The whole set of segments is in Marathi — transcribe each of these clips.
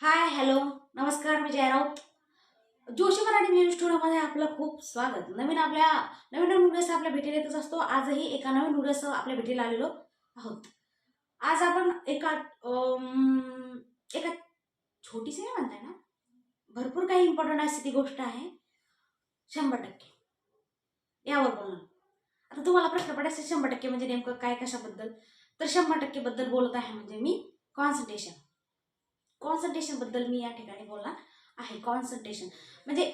Hi hello. नमस्कार मी जय राऊत. जोशी मराठी न्यूज स्टुडिओमध्ये आपलं खूप स्वागत. नवीन आपल्या नवीन नवीन व्हिडिओसह आपल्या भेटीला येतच असतो. आजही एका नवीन व्हिडिओसह आपल्या भेटीला आलेलो आहोत. आज आपण एका एका छोटीशी नाही म्हणताय ना? भरपूर काही इम्पॉर्टंट अशी ती गोष्ट आहे. शंभर टक्के. यावर बोलणार. आता तुम्हाला प्रश्न पडायचा शंभर टक्के म्हणजे नेमकं काय कशाबद्दल? तर शंभर टक्केबद्दल बोलत आहे म्हणजे मी कॉन्सन्ट्रेशन कॉन्सन्ट्रेशनबद्दल मी या ठिकाणी बोलणार आहे. कॉन्सन्ट्रेशन म्हणजे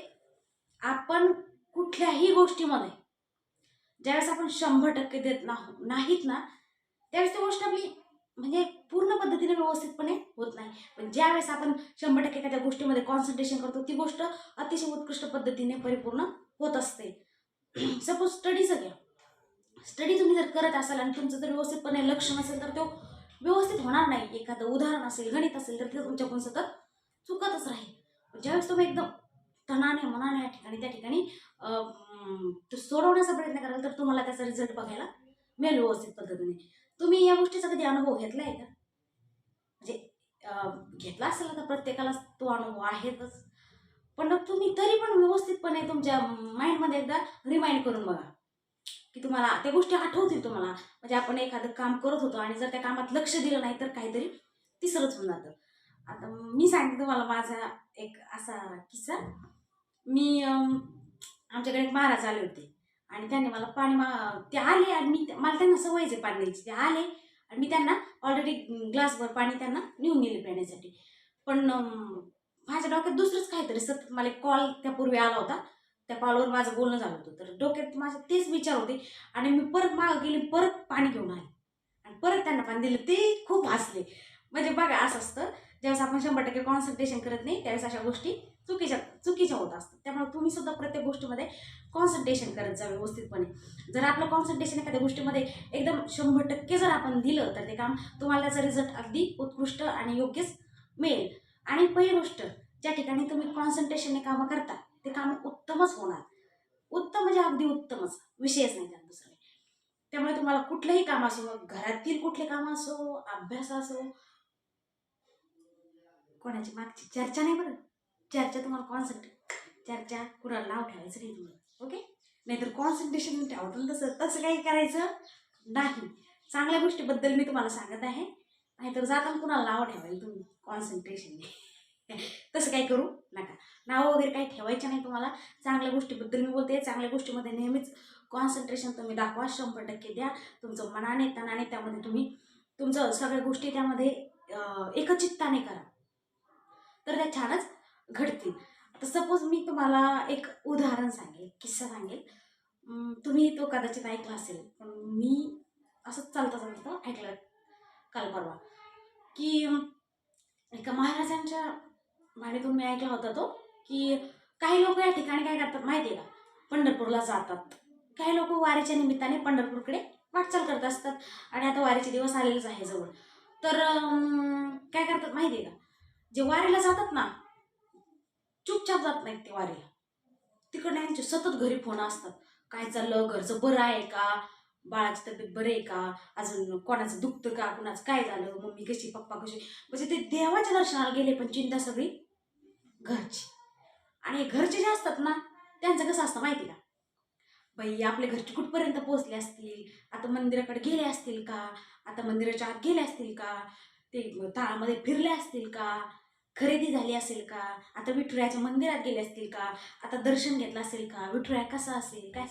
आपण कुठल्याही गोष्टीमध्ये ज्यावेळेस आपण शंभर टक्के देत नाहीत ना त्यावेळेस ती गोष्ट आपली म्हणजे पूर्ण पद्धतीने व्यवस्थितपणे होत नाही. पण ज्यावेळेस आपण शंभर टक्के एखाद्या गोष्टीमध्ये कॉन्सन्ट्रेशन करतो ती गोष्ट अतिशय उत्कृष्ट पद्धतीने परिपूर्ण होत असते. सपोज स्टडीचं घ्या स्टडी तुम्ही जर करत असाल आणि तुमचं जर व्यवस्थितपणे लक्ष नसेल तर तो व्यवस्थित होणार नाही. एखादं उदाहरण असेल गणित असेल तर ते तुमच्याकडून सतत चुकतच राहील. ज्यावेळेस तुम्ही एकदम तणाने मनाने या ठिकाणी त्या ठिकाणी सोडवण्याचा प्रयत्न कराल तर तुम्हाला त्याचा रिझल्ट बघायला मिळेल व्यवस्थित पद्धतीने. तुम्ही या गोष्टीचा कधी अनुभव घेतला आहे का? म्हणजे घेतला असेल तर प्रत्येकाला तो अनुभव आहेतच. पण तुम्ही तरी पण व्यवस्थितपणे तुमच्या माइंडमध्ये एकदा रिमाइंड करून बघा. की तुम्हाला त्या गोष्टी आठवतील तुम्हाला. म्हणजे आपण एखादं काम करत होतो आणि जर त्या कामात लक्ष दिलं नाही तर काहीतरी तिसरंच होऊन जातं. आता मी सांगते तुम्हाला माझा एक असा किस्सा. मी आमच्याकडे एक महाराज आले होते. आणि त्यांनी मला पाणी मा ते आले आणि मी मला त्यांना सवयच आहे पाणी द्यायची. ते आले आणि मी त्यांना ऑलरेडी ग्लासभर पाणी त्यांना नेऊन गेले पिण्यासाठी. पण माझ्या डोक्यात दुसरंच काहीतरी सतत मला एक कॉल त्यापूर्वी आला होता. त्या कॉलवर माझं बोलणं झालं होतं. तर डोक्यात माझे तेच विचार होते. आणि मी परत मागं गेले परत पाणी घेऊन आले. आणि परत त्यांना पाणी दिलं. ते खूप हसले. म्हणजे बघा असं असतं. ज्यावेळेस आपण शंभर टक्के कॉन्सन्ट्रेशन करत नाही त्यावेळेस अशा गोष्टी चुकीच्या चुकीच्या होत असतात. त्यामुळे तुम्ही सुद्धा प्रत्येक गोष्टीमध्ये कॉन्सन्ट्रेशन करत जा व्यवस्थितपणे. जर आपलं कॉन्सन्ट्रेशन एखाद्या गोष्टीमध्ये एकदम शंभर टक्के जर आपण दिलं तर ते काम तुम्हाला त्याचा रिझल्ट अगदी उत्कृष्ट आणि योग्यच मिळेल. आणि पहिली गोष्ट ज्या ठिकाणी तुम्ही कॉन्सन्ट्रेशनने कामं करता ते काम उत्तमच होणार. उत्तम म्हणजे अगदी उत्तमच. विषयच नाही त्यात दुसरं त्यामुळे तुम्हाला कुठलंही काम असो मग घरातील कुठले काम असो अभ्यास असो कोणाची मागची चर्चा नाही बरं. चर्चा तुम्हाला कॉन्सन्ट्रेट चर्चा कुणाला नाव ठेवायचं नाही तुम्हाला. ओके? नाहीतर कॉन्सन्ट्रेशन ठेवतं तसं तसं काही करायचं नाही. चांगल्या गोष्टीबद्दल मी तुम्हाला सांगत आहे. नाहीतर जाताना कुणाला नाव ठेवायला तुम्ही कॉन्सन्ट्रेशन तसं काही करू नका. नावं वगैरे काही ठेवायचं नाही तुम्हाला. चांगल्या गोष्टीबद्दल मी बोलते. चांगल्या गोष्टीमध्ये नेहमीच कॉन्सन्ट्रेशन तुम्ही दाखवा. शंभर टक्के द्या. तुमचं मनाने तनाने त्यामध्ये तुम्ही तुमचं सगळ्या गोष्टी त्यामध्ये एकचित्ताने करा. तर त्या छानच घडतील. आता सपोज मी तुम्हाला एक उदाहरण सांगेल किस्सा सांगेल. तुम्ही तो कदाचित ऐकला असेल पण मी असंच चालता चालतं ऐकलं काल परवा की एका महाराजांच्या वाणीतून मी ऐकला होता तो की काही लोक या ठिकाणी काय करतात माहिती आहे का? पंढरपूरला जातात. काही लोक वारीच्या निमित्ताने पंढरपूरकडे वाटचाल करत असतात. आणि आता वारीचे दिवस आलेलेच आहे जवळ. तर काय करतात माहिती आहे का? जे वारीला जातात ना चुपचाप जात नाहीत ते वारीला. तिकडे यांचे सतत घरी फोन असतात. काय चाललं? घरचं बरं आहे का? बाळाची तब्येत बरं आहे का? अजून कोणाचं दुखतं का? कुणाचं काय झालं? मम्मी कशी? पप्पा कशी? म्हणजे ते देवाच्या दर्शनाला गेले पण चिंता सगळी घरची. आणि घरचे जे असतात ना त्यांचं कसं असतं माहिती का? बाई आपले घरचे कुठपर्यंत पोहोचले असतील? आता मंदिराकडे गेले असतील का? आता मंदिराच्या आत गेले असतील का? ते ताळामध्ये फिरले असतील का? खरेदी झाली असेल का? आता विठुरायाच्या मंदिरात गेले असतील का? आता दर्शन घेतलं असेल का? विठुराया कसा असेल? काय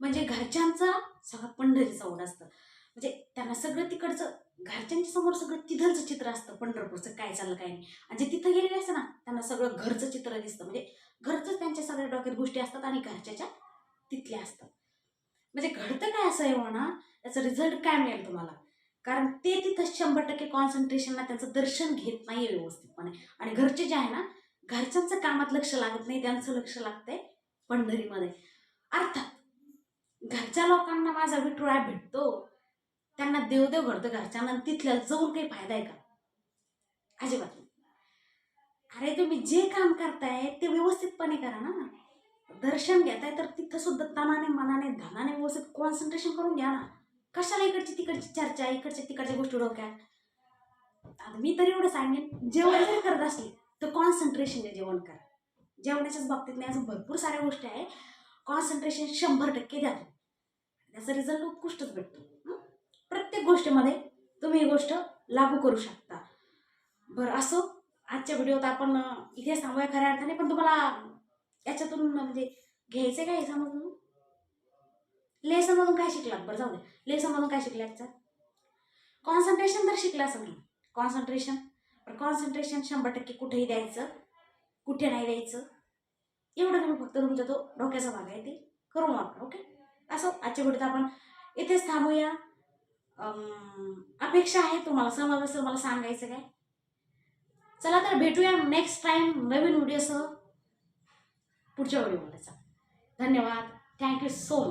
म्हणजे घरच्यांचा सगळं पंढरीचा ओढ असतं. म्हणजे त्यांना सगळं तिकडचं घरच्यांच्या समोर सगळं तिथलचं चित्र असतं पंढरपूरचं काय चाललं काय नाही. आणि जे तिथं गेलेले असतं ना त्यांना सगळं घरचं चित्र दिसतं. म्हणजे घरचंच त्यांच्या सगळ्या डोक्यात गोष्टी असतात आणि घरच्याच्या तिथल्या असतात. म्हणजे घडतं काय असं आहे म्हणा त्याचा रिझल्ट काय मिळेल तुम्हाला? कारण ते तिथं शंभर टक्के कॉन्सन्ट्रेशनला त्यांचं दर्शन घेत नाही व्यवस्थितपणे. आणि घरचे जे आहे ना घरच्यांचं कामात लक्ष लागत नाही त्यांचं लक्ष लागतंय पंढरीमध्ये. अर्थात घरच्या लोकांना माझा विठुळा भेटतो. त्यांना देवदेव घडतं घरच्यांना आणि तिथल्या जाऊन काही फायदा आहे का? अजिबात नाही. अरे तुम्ही जे काम करताय ते व्यवस्थितपणे करा ना. दर्शन घेताय तर तिथं सुद्धा तनाने मनाने धनाने व्यवस्थित कॉन्सन्ट्रेशन करून घ्या ना. कशाला इकडची तिकडची चर्चा इकडच्या तिकडच्या गोष्टी डोक्यात? आता मी तरी एवढं सांगेन जेवण जर करत असली तर कॉन्सन्ट्रेशनने जेवण करा. जेवणाच्याच बाबतीत नाही अजून भरपूर साऱ्या गोष्टी आहे. कॉन्सन्ट्रेशन शंभर टक्के द्या त्याचा रिझल्ट उत्कृष्टच भेटतो. गोष्टीमध्ये तुम्ही ही गोष्ट लागू करू शकता. बरं असो. आजच्या व्हिडिओत आपण इथेच थांबूया खऱ्या अर्थाने पण तुम्हाला याच्यातून म्हणजे घ्यायचं काय समजून लेसनमधून काय शिकलात? बरं जाऊ दे. लेसनमधून काय शिकले आजचं कॉन्सन्ट्रेशन तर शिकला मी कॉन्सन्ट्रेशन पण कॉन्सन्ट्रेशन शंभर टक्के कुठेही द्यायचं कुठे नाही द्यायचं. एवढं तुम्ही फक्त तुमचा तो डोक्याचा भाग आहे ते करून वापरा ओके? असं आजच्या व्हिडिओत आपण इथेच थांबूया. अपेक्षा आहे तुम्हाला समावेश मला सांगायचं काय? चला तर भेटूया नेक्स्ट टाइम नवीन व्हिडिओसह पुढच्या व्हिडिओमध्ये चला. धन्यवाद. Thank you so much